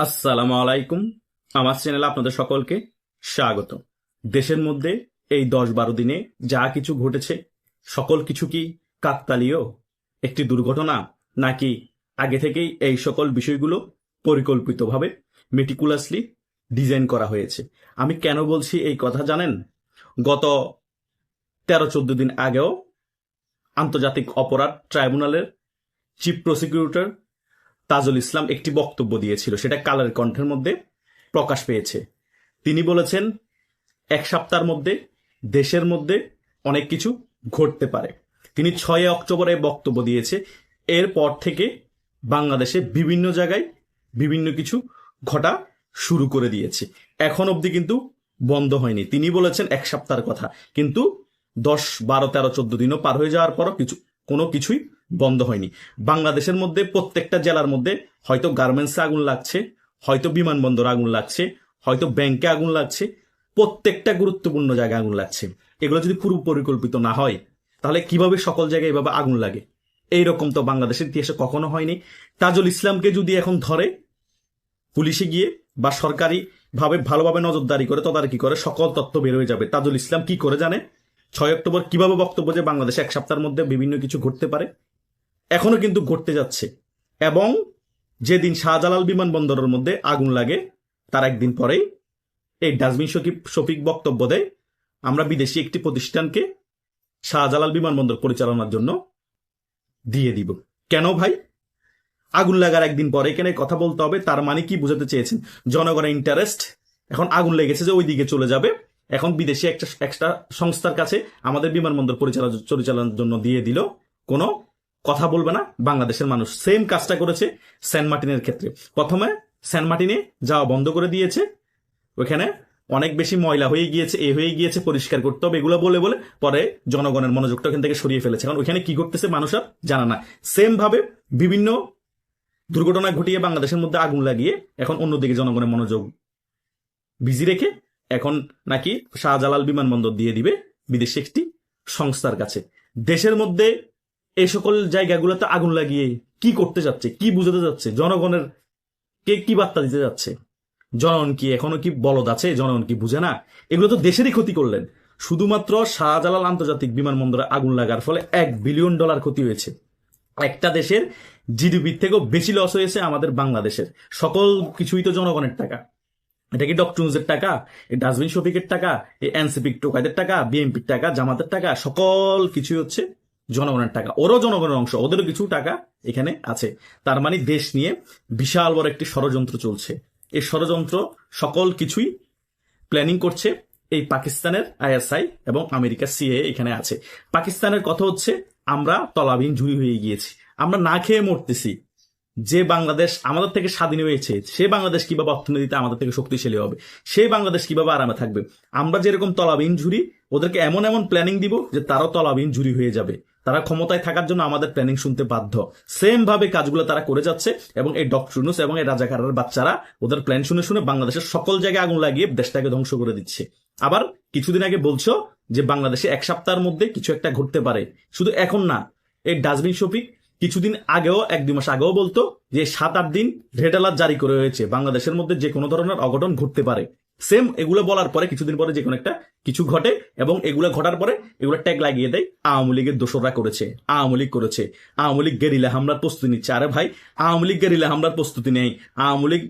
আসসালামু আলাইকুম। আমার চ্যানেলে আপনাদের সকলকে স্বাগত। দেশের মধ্যে এই দশ বারো দিনে যা কিছু ঘটেছে, সকল কিছু কি কাকতালীয়? একটি দুর্ঘটনা নাকি আগে থেকেই এই সকল বিষয়গুলো পরিকল্পিতভাবে মেটিকুলাসলি ডিজাইন করা হয়েছে? আমি কেন বলছি এই কথা জানেন? গত তেরো চোদ্দ দিন আগেও আন্তর্জাতিক অপরাধ ট্রাইব্যুনালের চিফ প্রসিকিউটর তাজুল ইসলাম একটি বক্তব্য দিয়েছিল, সেটা কালের কণ্ঠের মধ্যে প্রকাশ পেয়েছে। তিনি বলেছেন, এক সপ্তাহের মধ্যে দেশের মধ্যে অনেক কিছু ঘটতে পারে। তিনি ছয় অক্টোবরে বক্তব্য দিয়েছে, এরপর থেকে বাংলাদেশে বিভিন্ন জায়গায় বিভিন্ন কিছু ঘটা শুরু করে দিয়েছে। এখন অবধি কিন্তু বন্ধ হয়নি। তিনি বলেছেন, এক সপ্তাহের কথা। কিন্তু দশ, বারো, তেরো, চোদ্দ দিনও পার হয়ে যাওয়ার পরও কিছু কোনো কিছুই বন্ধ হয়নি। বাংলাদেশের মধ্যে প্রত্যেকটা জেলার মধ্যে হয়তো গার্মেন্টসে আগুন লাগছে, হয়তো বিমানবন্দর আগুন লাগছে, হয়তো ব্যাংকে আগুন লাগছে, প্রত্যেকটা গুরুত্বপূর্ণ জায়গায় আগুন লাগছে। এগুলো যদি পূর্ব পরিকল্পিত না হয়, তাহলে কীভাবে সকল জায়গায় এভাবে আগুন লাগে? এইরকম তো বাংলাদেশের ইতিহাসে কখনো হয়নি। তাজুল ইসলামকে যদি এখন ধরে, পুলিশে গিয়ে বা সরকারি ভাবে ভালোভাবে নজরদারি করে, তদারকি করে, সকল তথ্য বের হয়ে যাবে। তাজুল ইসলাম কি করে জানে? ছয় অক্টোবর কীভাবে বক্তব্য যে বাংলাদেশে এক সপ্তাহের মধ্যে বিভিন্ন কিছু ঘটতে পারে, এখনও কিন্তু ঘটতে যাচ্ছে। এবং যেদিন শাহজালাল বিমানবন্দরের মধ্যে আগুন লাগে, তার একদিন পরেই এই ডাস্টবিন শফিক শফিক বক্তব্য দেয়, আমরা বিদেশি একটি প্রতিষ্ঠানকে শাহজালাল বিমানবন্দর পরিচালনার জন্য দিয়ে দিব। কেন ভাই? আগুন লাগার একদিন পরে এখানে কথা বলতে হবে? তার মানে কি বুঝাতে চেয়েছেন? জনগণের ইন্টারেস্ট এখন আগুন লেগেছে যে ওই দিকে চলে যাবে। এখন বিদেশি একটা একটা সংস্থার কাছে আমাদের বিমানবন্দর পরিচালনা পরিচালনার জন্য দিয়ে দিল। কোনো কথা বলবে না। বাংলাদেশের মানুষ সেম কাজটা করেছে সেন্ট মার্টিনের ক্ষেত্রে। প্রথমে সেন্ট মার্টিনে যাওয়া বন্ধ করে দিয়েছে। ওখানে অনেক বেশি ময়লা হয়ে গিয়েছে, এ হয়ে গিয়েছে, পরিষ্কার করতে হবে, এগুলো বলে বলে পরে জনগণের মনোযোগটা ওখান থেকে সরিয়ে ফেলেছে। কারণ ওখানে কি করতেছে মানুষ আর জানা না। সেম ভাবে বিভিন্ন দুর্ঘটনা ঘটিয়ে বাংলাদেশের মধ্যে আগুন লাগিয়ে এখন অন্যদিকে জনগণের মনোযোগ বিজি রেখে এখন নাকি শাহজালাল বিমানবন্দর দিয়ে দিবে বিদেশে একটি সংস্থার কাছে। দেশের মধ্যে এই সকল জায়গাগুলোতে আগুন লাগিয়ে কি করতে যাচ্ছে, কি বুঝাতে যাচ্ছে, জনগণের কে কি বার্তা দিতে যাচ্ছে? জনগণ কি এখনও কি বলদ আছে? জনগণ কি বুঝে না? এগুলো তো দেশেরই ক্ষতি করলেন। শুধুমাত্র শাহজালাল আন্তর্জাতিক বিমানবন্দরে আগুন লাগার ফলে এক বিলিয়ন ডলার ক্ষতি হয়েছে। একটা দেশের জিডিপির থেকেও বেশি লস হয়েছে আমাদের বাংলাদেশের। সকল কিছুই তো জনগণের টাকা। এটা কি ডক্টরসের টাকা? এই ডাস্টবিন শফিকের টাকা? এই এনসিপি টোকাদের টাকা? বিএনপির টাকা? জামাতের টাকা? সকল কিছুই হচ্ছে জনগণের টাকা। ওরও জনগণের অংশ, ওদেরও কিছু টাকা এখানে আছে। তার মানে দেশ নিয়ে বিশাল বড় একটি ষড়যন্ত্র চলছে। এই ষড়যন্ত্র সকল কিছুই প্ল্যানিং করছে এই পাকিস্তানের আইএসআই এবং আমেরিকার সিএ এখানে আছে। পাকিস্তানের কথা হচ্ছে, আমরা তলাবিহীন ঝুড়ি হয়ে গিয়েছি। আমরা না খেয়ে মরতেছি। যে বাংলাদেশ আমাদের থেকে স্বাধীন হয়েছে, সে বাংলাদেশ কীভাবে অর্থনীতিতে আমাদের থেকে শক্তিশালী হবে? সেই বাংলাদেশ কীভাবে আরামে থাকবে? আমরা যেরকম তলাবিহীন ঝুরি ওদেরকে এমন এমন প্ল্যানিং দিব যে তারাও তলাবিহীন ঝুরি হয়ে যাবে। তারা ক্ষমতায় থাকার জন্য আমাদের প্ল্যানিং শুনতে বাধ্য। সেম ভাবে কাজগুলো তারা করে যাচ্ছে এবং এই ডক্টরনুস এবং এই রাজাকারের বাচ্চারা ওদের প্ল্যান শুনে শুনে বাংলাদেশের সকল জায়গায় আগুন লাগিয়ে দেশটাকে ধ্বংস করে দিচ্ছে। আবার কিছুদিন আগে বলছো যে বাংলাদেশে এক সপ্তাহের মধ্যে কিছু একটা ঘটতে পারে। শুধু এখন না, এই ডাস্টবিন শফিক কিছুদিন আগেও, এক দুই মাস আগেও বলতো যে সাত আট দিন রেড অ্যালার্ট জারি করে হয়েছে। বাংলাদেশের মধ্যে যে কোনো ধরনের অঘটন ঘটতে পারে। সেম এগুলো বলার পরে কিছুদিন পরে যে কোনো একটা কিছু ঘটে এবং এগুলো ঘটার পরে এগুলো ট্যাগ লাগিয়ে দেয়, আওয়ামী লীগের দোসররা করেছে, আওয়ামী লীগ করেছে। আওয়ামী লীগ গেরিলা হামলার প্রস্তুতি নিচ্ছে। আরে ভাই, আওয়ামী লীগ গেরিলা হামলার প্রস্তুতি নেই। আওয়ামী লীগ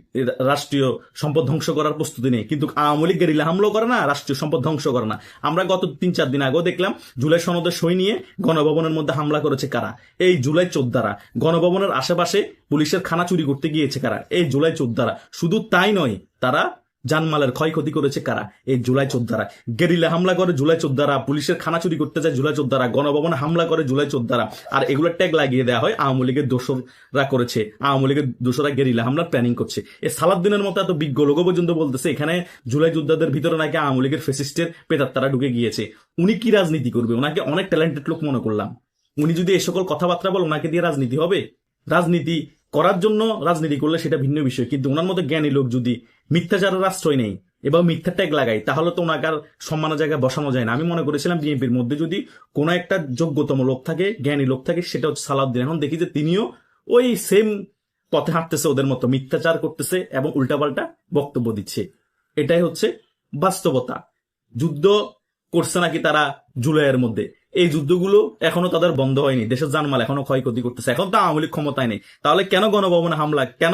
রাষ্ট্রীয় সম্পদ ধ্বংস করার প্রস্তুতি নেই। কিন্তু আওয়ামী লীগ গেরিলা হামলা করে না, রাষ্ট্রীয় সম্পদ ধ্বংস করে না। আমরা গত তিন চার দিন আগেও দেখলাম, জুলাই সনদের সই নিয়ে গণভবনের মধ্যে হামলা করেছে কারা? এই জুলাই চোদ্দারা। গণভবনের আশেপাশে পুলিশের খানা চুরি করতে গিয়েছে কারা? এই জুলাই চোদ্দারা। শুধু তাই নয়, তারা জানমালের ক্ষয়ক্ষতি করেছে কারা? এই জুলাই চোদ্দারা। গেরিলা হামলা করে জুলাই চোদ্দারা। পুলিশের খানা চুরি করতে যায় জুলাই চোদ্দারা। গণভবনে হামলা করে জুলাই চোদ্দারা। আর এগুলো ট্যাগ লাগিয়ে দেওয়া হয় আওয়ামী লীগের দোসররা করেছে। আওয়ামী লীগের দোসরা গেরিলা হামলার প্ল্যানিং করছে। এ সালাদ্দিনের মতো এত বিজ্ঞ লোক পর্যন্ত বলতেছে, এখানে জুলাই যোদ্ধাদের ভিতরে নাকি আওয়ামী লীগের ফেসিস্টের পেতাত্তারা ঢুকে গিয়েছে। উনি কি রাজনীতি করবে? ওনাকে অনেক ট্যালেন্টেড লোক মনে করলাম। উনি যদি এই সকল কথাবার্তা বল, ওনাকে দিয়ে রাজনীতি হবে? রাজনীতি করার জন্য রাজনীতি করলে সেটা ভিন্ন বিষয়। কিন্তু ওনার মতো জ্ঞানী লোক যদি মিথ্যাচারের আশ্রয় নেই এবং মিথ্যা ট্যাগ লাগাই তাহলে তো ওনাকে আর সম্মানের জায়গায় বসানো যায় না। আমি মনে করেছিলাম বিএনপির মধ্যে যদি কোনো একটা যোগ্যতম লোক থাকে, জ্ঞানী লোক থাকে, সেটা হচ্ছে সালাউদ্দিন। এখন দেখি যে তিনিও ওই সেম পথে হাঁটতেছে, ওদের মতো মিথ্যাচার করতেছে এবং উল্টাপাল্টা বক্তব্য দিচ্ছে। এটাই হচ্ছে বাস্তবতা। যুদ্ধ করছে নাকি তারা জুলাইয়ের মধ্যে? এই যুদ্ধগুলো এখনও তাদের বন্ধ হয়নি। দেশের জানমাল এখনও ক্ষয়ক্ষতি করতেছে। এখন তো আওয়ামী ক্ষমতায় নেই। তাহলে কেন গণভবনে হামলা, কেন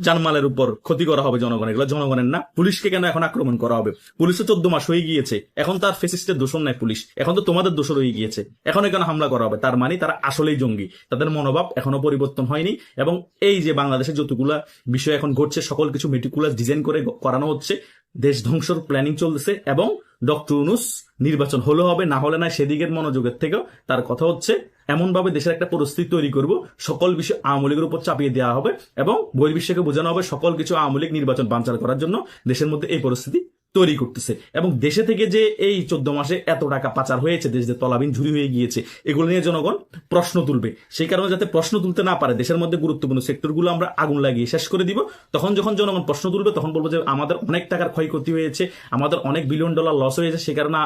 জানমালের উপর ক্ষতি করা হবে জনগণের? এগুলো জনগণের না। পুলিশকে কেন এখন আক্রমণ করা হবে? পুলিশ চোদ্দ মাস হয়ে গিয়েছে। এখন তার ফেসিস্টের দোষণ নাই পুলিশ। এখন তো তোমাদের দোষর হয়ে গিয়েছে। এখন কেন হামলা করা হবে? তার মানে তারা আসলেই জঙ্গি। তাদের মনোভাব এখনও পরিবর্তন হয়নি এবং এই যে বাংলাদেশে যতগুলা বিষয় এখন ঘটছে, সকল কিছু মেটিকুলাস ডিজাইন করে করানো হচ্ছে, দেশ ধ্বংসর প্ল্যানিং চলতেছে এবং ডক্টর ইউনুস নির্বাচন হলে হবে, না হলে না সেদিকের মনোযোগের থেকেও তার কথা হচ্ছে এমন ভাবে দেশের একটা পরিস্থিতি তৈরি করব, সকল বিষয় আওয়ামী লীগের উপর চাপিয়ে দেওয়া হবে এবং বহির্বিশ্বকে বোঝানো হবে সকল কিছু আওয়ামী লীগ নির্বাচন বাঞ্চাল করার জন্য দেশের মধ্যে এই পরিস্থিতি তৈরি করতেছে। এবং দেশে থেকে যে এই চোদ্দ মাসে এত টাকা পাচার হয়েছে, দেশ যে তলাবিন ঝুরি হয়ে গিয়েছে, এগুলো নিয়ে জনগণ প্রশ্ন তুলবে। সেই কারণে যাতে প্রশ্ন তুলতে না পারে, দেশের মধ্যে গুরুত্বপূর্ণ সেক্টরগুলো আমরা আগুন লাগিয়ে শেষ করে দিব। তখন যখন জনগণ প্রশ্ন তুলবে, তখন বলব যে আমাদের অনেক টাকার ক্ষয়ক্ষতি হয়েছে, আমাদের অনেক বিলিয়ন ডলার লস হয়েছে, সে কারণে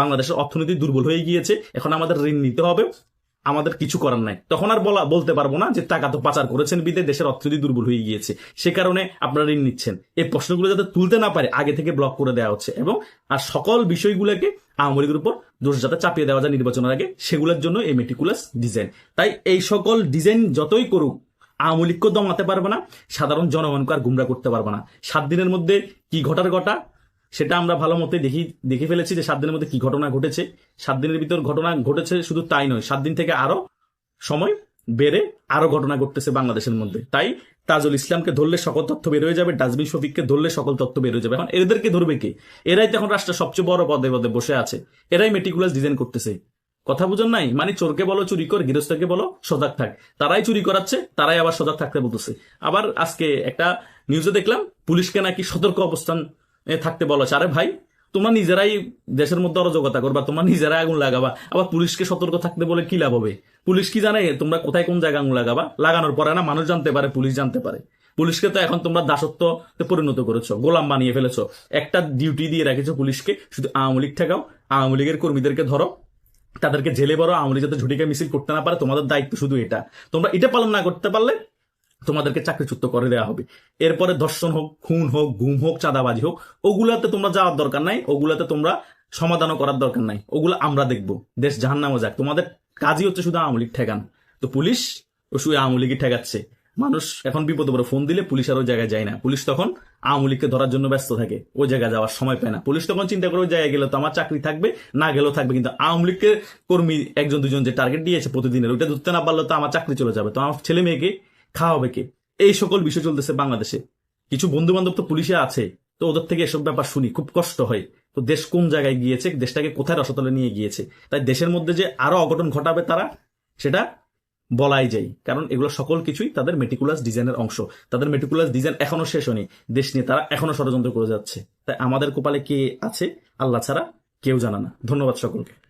বাংলাদেশের অর্থনীতি দুর্বল হয়ে গিয়েছে। এখন আমাদের ঋণ নিতে হবে। আমাদের কিছু করার নাই। তখন আর বলা বলতে পারব না যে টাকা তো পাচার করেছেন বিদে, দেশের অর্থনীতি দুর্বল হয়ে গিয়েছে। সে কারণে আপনারা ঋণ নিচ্ছেন। এই প্রশ্নগুলো যাতে তুলতে না পারে, আগে থেকে ব্লক করে দেওয়া হচ্ছে এবং আর সকল বিষয়গুলোকে আওয়ামী লীগের উপর দোষ যাতে চাপিয়ে দেওয়া যায় নির্বাচনের আগে, সেগুলোর জন্য এই মেটিকুলাস ডিজাইন তাই এই সকল ডিজাইন যতই করুক, আওয়ামী লীগকেও দমাতে পারবে না, সাধারণ জনগণকে আর গুমরা করতে পারবে না। সাত দিনের মধ্যে কি ঘটার ঘটা সেটা আমরা ভালো মতে দেখি, দেখে ফেলেছি যে সাত দিনের মধ্যে কি ঘটনা ঘটেছে। সাত দিনের ভিতর ঘটনা ঘটেছে শুধু তাই নয়, সাত দিন থেকে আরও সময় বেড়ে আরও ঘটনা ঘটতেছে বাংলাদেশের মধ্যে। তাই তাজুল ইসলামকে ধরলে সকল তথ্য বের হয়ে যাবে, ডাস্টবিন শফিককে ধরলে সকল তথ্য বের হয়ে যাবে। এখন এদেরকে ধরবে কে? এরাই তো এখন রাষ্ট্রের সবচেয়ে বড় পদে পদে বসে আছে। এরাই মেটিকুলাস ডিজাইন করতেছে। কথা বুঝুন নাই? মানে চোরকে বলো, চুরি কর, গৃহস্থকে বলো, সজাগ থাক। তারাই চুরি করাচ্ছে, তারাই আবার সজাগ থাকতে বলতেছে। আবার আজকে একটা নিউজে দেখলাম, পুলিশকে নাকি সতর্ক অবস্থান থাকতে বলা। আরে ভাই, তোমরা নিজেরাই দেশের মধ্যে অরাজকতা করবা, তোমরা নিজেরাই আগুন লাগাবা, আবার পুলিশকে সতর্ক থাকতে বলে কি লাভ হবে? পুলিশ কি জানে তোমরা কোথায় কোন জায়গায় আগুন লাগাবা? লাগানোর পরে না, মানুষ জানতে পারে, পুলিশ জানতে পারে। পুলিশকে তো এখন তোমরা দাসত্বতে পরিণত করেছ, গোলাম বানিয়ে ফেলেছো। একটা ডিউটি দিয়ে রেখেছো পুলিশকে, শুধু আওয়ামী লীগ ঠেকাও, আওয়ামী লীগের কর্মীদেরকে ধরো। তাদেরকে জেলে বড়, আওয়ামী লীগ যাতে ঝুটিকে মিছিল করতে না পারে, তোমাদের দায়িত্ব শুধু এটা। তোমরা এটা পালন না করতে পারলে তোমাদেরকে চাকরিচ্যুত করে দেওয়া হবে। এরপরে ধর্ষণ হোক, খুন হোক, গুম হোক, চাঁদাবাজি হোক, ওগুলাতে তোমরা যাওয়ার দরকার নাই, ওগুলাতে তোমরা সমাধানও করার দরকার নাই, ওগুলো আমরা দেখব। দেশ জাহান নামও যাক। তোমাদের কাজই হচ্ছে শুধু আওয়ামী লীগ ঠেকান। তো পুলিশ ও শুধু আওয়ামী লীগই ঠেকাচ্ছে। মানুষ এখন বিপদে পড়ে, ফোন দিলে পুলিশ আর ওই জায়গায় যায় না। পুলিশ তখন আওয়ামী লীগকে ধরার জন্য ব্যস্ত থাকে, ওই জায়গায় যাওয়ার সময় পায় না। পুলিশ তখন চিন্তা করে, ওই জায়গায় গেলে তো আমার চাকরি থাকবে, না গেলেও থাকবে। কিন্তু আওয়ামী লীগের কর্মী একজন দুজন যে টার্গেট দিয়েছে প্রতিদিনের, ওইটা ধরতে না পারলে তো আমার চাকরি চলে যাবে। তো আমার ছেলে মেয়েকে খাওয়াবে কে? এই সকল বিষয় চলতেছে বাংলাদেশে। কিছু বন্ধু বান্ধব তো পুলিশে আছে, তো ওদের থেকে এসব ব্যাপার শুনি, খুব কষ্ট হয়। তো দেশ কোন জায়গায় গিয়েছে, দেশটাকে কোথায় রসতলে নিয়ে গিয়েছে? তাই দেশের মধ্যে যে আরও অঘটন ঘটাবে তারা, সেটা বলাই যায়। কারণ এগুলো সকল কিছুই তাদের মেটিকুলাস ডিজাইনের অংশ। তাদের মেটিকুলাস ডিজাইন এখনও শেষ হয়নি। দেশ নিয়ে তারা এখনও ষড়যন্ত্র করে যাচ্ছে। তাই আমাদের কপালে কে আছে, আল্লাহ ছাড়া কেউ জানা না। ধন্যবাদ সকলকে।